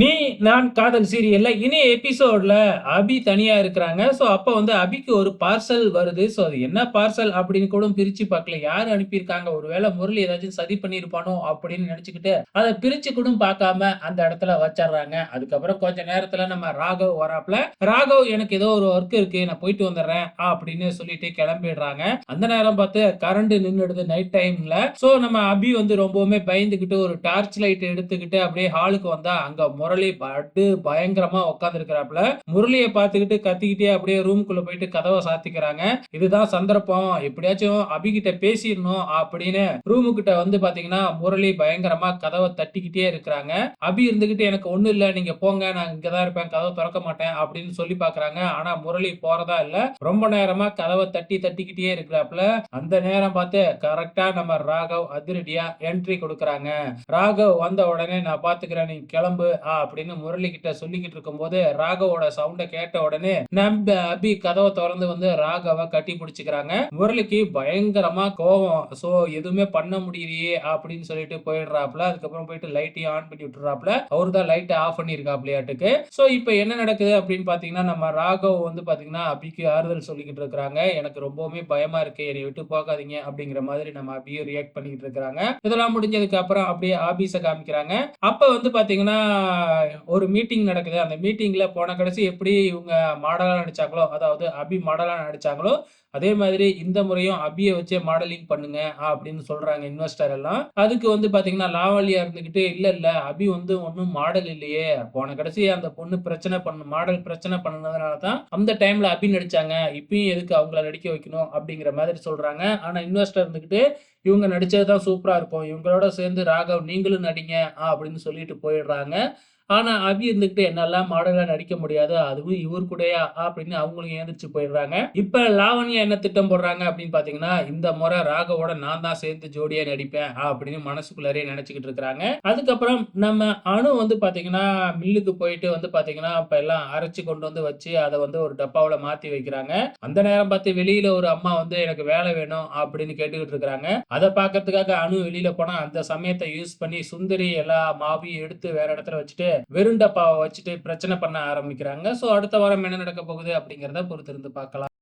நீ நான் காதல் சீரியல்ல இனி எபிசோட்ல அபி தனியா இருக்கிறாங்க. ஸோ அப்போ வந்து அபிக்கு ஒரு பார்சல் வருது. ஸோ அது என்ன பார்சல் அப்படின்னு கூட பிரிச்சு பார்க்கல. யாரு அனுப்பியிருக்காங்க? ஒருவேளை முரளி ஏதாச்சும் சதி பண்ணியிருப்பானோ அப்படின்னு நினைச்சுக்கிட்டு, அதை பிரிச்சு கூட பார்க்காம அந்த இடத்துல வச்சர்றாங்க. அதுக்கப்புறம் கொஞ்ச நேரத்துல நம்ம ராகவ் வராப்ல. ராகவ் எனக்கு ஏதோ ஒரு ஒர்க் இருக்கு. நான் போயிட்டு வந்துடுறேன் அப்படின்னு சொல்லிட்டு கிளம்பிடுறாங்க. அந்த நேரம் பார்த்து கரண்ட் நின்னுடுது நைட் டைம்ல. ஸோ நம்ம அபி வந்து ரொம்பவுமே பயந்துகிட்டு ஒரு டார்ச் லைட் எடுத்துக்கிட்டு அப்படியே ஹாலுக்கு வந்தா அங்க முரளி பட்டு பயங்கரமா உட்கார்ந்திருக்கிறாப்ல. முரளியை பார்த்துக்கிட்டு கத்திக்கிட்டே அப்படியே ரூம்குள்ள போயிட்டு கதவை சாத்திக்கிறாங்க. இதுதான் சந்தர்ப்பம். எப்படியாச்சும் அபிகிட்ட பேசிடணும் அப்படின்னு ரூமு கிட்ட வந்து பாத்தீங்கன்னா முரளி பயங்கரமா கதவ தட்டிக்கிட்டே இருக்கிறாங்க. அபி இருந்துகிட்டு எனக்கு ஒண்ணும் இல்ல. நீங்க போங்க. நான் இங்கதான் இருப்பேன். கதவை திறக்க மாட்டேன் அப்படின்னு சொல்லி பாக்குறாங்க ஆனா முரளி போறதா இல்ல. ரொம்ப நேரமா கதவை தட்டி தட்டிக்கிட்டே இருக்கிறாப்ல. அந்த நேரம் பார்த்து கரெக்டா நம்ம ராகவ் அதிரடியா என்ட்ரி கொடுக்குறாங்க ராகவ் வந்த உடனே நான் பாத்துக்கிறேன் நீ கிளம்பு அப்படின்னு முரளி கிட்ட சொல்லிக்கிட்டு இருக்கும்போது, ராகவோட சவுண்டை கேட்ட உடனே நம்ப அபி கதவை திறந்து வந்து ராகவ கட்டி பிடிச்சிக்கிறாங்க முரளிக்கு பயங்கரமா கோவம். ஸோ எதுவுமே பண்ண முடியலையே அப்படின்னு சொல்லிட்டு போயிடுறாப்ல. அதுக்கப்புறம் போயிட்டு லைட்டையும் ஆன் பண்ணி விட்டுறாப்ல. அவரு தான் லைட்டை ஆஃப் பண்ணியிருக்காப்லயாட்டுக்கு. ஸோ இப்போ என்ன நடக்குது அப்படின்னு பார்த்தீங்கன்னா, நம்ம ராகவ் வந்து பார்த்தீங்கன்னா, அபிக்கு ஆறுதல் சொல்லிக்கிட்டு இருக்கிறாங்க. எனக்கு ரொம்பவுமே பயமா இருக்கு. என்னை விட்டு போகாதீங்க அப்படிங்கிற மாதிரி நம்ம அபியும் ரியாக்ட் பண்ணிக்கிட்டு இருக்கிறாங்க. இதெல்லாம் முடிஞ்சதுக்கு அப்புறம் அப்படியே ஆபீஸை காமிக்கிறாங்க. அப்ப வந்து பார்த்தீங்கன்னா, ஒரு மீட்டிங் நடக்குது. அந்த மீட்டிங்கில் போன கடைசி எப்படி இவங்க மாடலாக நடிச்சாங்களோ, அதாவது அபி மாடலாக நடிச்சாங்களோ, அதே மாதிரி இந்த முறையும் அபியை வச்சே மாடலிங் பண்ணுங்க அப்படின்னு சொல்கிறாங்க இன்வெஸ்டர் எல்லாம். அதுக்கு வந்து பார்த்தீங்கன்னா, லாவலியாக இருந்துக்கிட்டு இல்லை இல்லை அபி வந்து ஒன்றும் மாடல் இல்லையே. போன கடைசி அந்த பொண்ணு பிரச்சனை பண்ணு மாடல் பிரச்சனை பண்ணதுனால தான் அந்த டைமில் அபி நடித்தாங்க இப்பயும் எதுக்கு அவங்கள நடிக்க வைக்கணும் அப்படிங்கிற மாதிரி சொல்கிறாங்க ஆனால் இன்வெஸ்டர் இருந்துக்கிட்டு இவங்க நடித்தது தான் சூப்பராக இருக்கும். இவங்களோட சேர்ந்து ராகவ் நீங்களும் நடிங்க அப்படின்னு சொல்லிட்டு போயிடுறாங்க. ஆனா அபி இருந்துகிட்டு என்னெல்லாம் மாடலா நடிக்க முடியாது. அதுவும் இவர் கூடயா அப்படின்னு அவங்களும் ஏந்திரிச்சு போயிடுறாங்க. இப்ப லாவண்யா என்ன திட்டம் போடுறாங்க அப்படின்னு பார்த்தீங்கன்னா, இந்த முறை ராகவோட நான் தான் சேர்ந்து ஜோடியா நடிப்பேன் அப்படின்னு மனசுக்குள்ளாரே நினைச்சுக்கிட்டு இருக்கிறாங்க. அதுக்கப்புறம் நம்ம அணு வந்து பார்த்தீங்கன்னா, மில்லுக்கு போயிட்டு வந்து பார்த்தீங்கன்னா, இப்ப எல்லாம் அரைச்சு கொண்டு வந்து வச்சு அதை வந்து ஒரு டப்பாவில் மாத்தி வைக்கிறாங்க. அந்த நேரம் பார்த்து வெளியில ஒரு அம்மா வந்து எனக்கு வேலை வேணும் அப்படின்னு கேட்டுக்கிட்டு இருக்கிறாங்க. அதை பார்க்கறதுக்காக அணு வெளியில போனா, அந்த சமயத்தை யூஸ் பண்ணி சுந்தரி எல்லா மாவையும் எடுத்து வேற இடத்துல வச்சுட்டு, வெறும் டப்பாவ வச்சுட்டு பிரச்சனை பண்ண ஆரம்பிக்கிறாங்க. ஸோ அடுத்த வாரம் என்ன நடக்க போகுது அப்படிங்கிறத பொறுத்திருந்து பார்க்கலாம்.